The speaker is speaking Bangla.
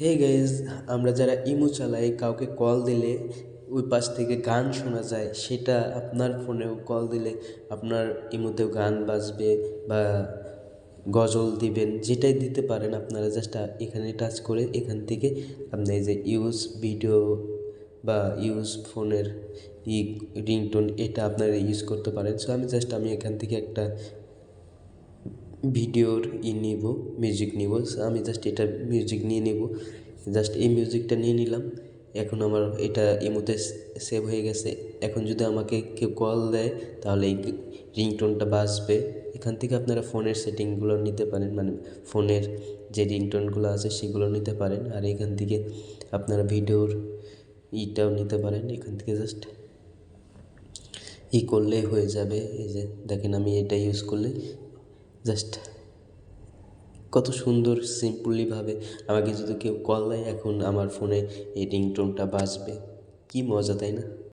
হে গাইজ আমরা যারা ইমো চালাই, কাউকে কল দিলে ওই পাশ থেকে গান শোনা যায়, সেটা আপনার ফোনেও কল দিলে আপনার ইমোতেও গান বাজবে বা গজল দিবেন, যেটাই দিতে পারেন আপনারা জাস্ট এখানে টাচ করে এখান থেকে আপনি যে ইউজ ভিডিও বা ইউজ ফোনের ই রিংটোন এটা আপনারা ইউজ করতে পারেন। সো আমি জাস্ট আমি এখান থেকে একটা ভিডিওর ই নিব মিউজিক নিব। আমি জাস্ট এটা মিউজিক নিয়ে নিব। জাস্ট এই মিউজিকটা নিয়ে নিলাম। এখন আমার এটা ইমোতে সেভ হয়ে গেছে। এখন যদি আমাকে কেউ কল দেয়, তাহলে এই রিংটোনটা বাজবে। এখান থেকে আপনারা ফোনের সেটিংগুলো নিতে পারেন। মানে ফোনের যে রিংটোনগুলো আছে, সেগুলো নিতে পারেন। আর এখান থেকে আপনারা ভিডিওর ইটাও নিতে পারেন। এখান থেকে জাস্ট ই করলে হয়ে যাবে। এই যে দেখেন, আমি এটা ইউজ করলে জাস্ট কত সুন্দর সিম্পলিভাবে আমাকে যদি কেউ কল দেয়, এখন আমার ফোনে এই রিংটোনটা বাজবে। কি মজা, তাই না?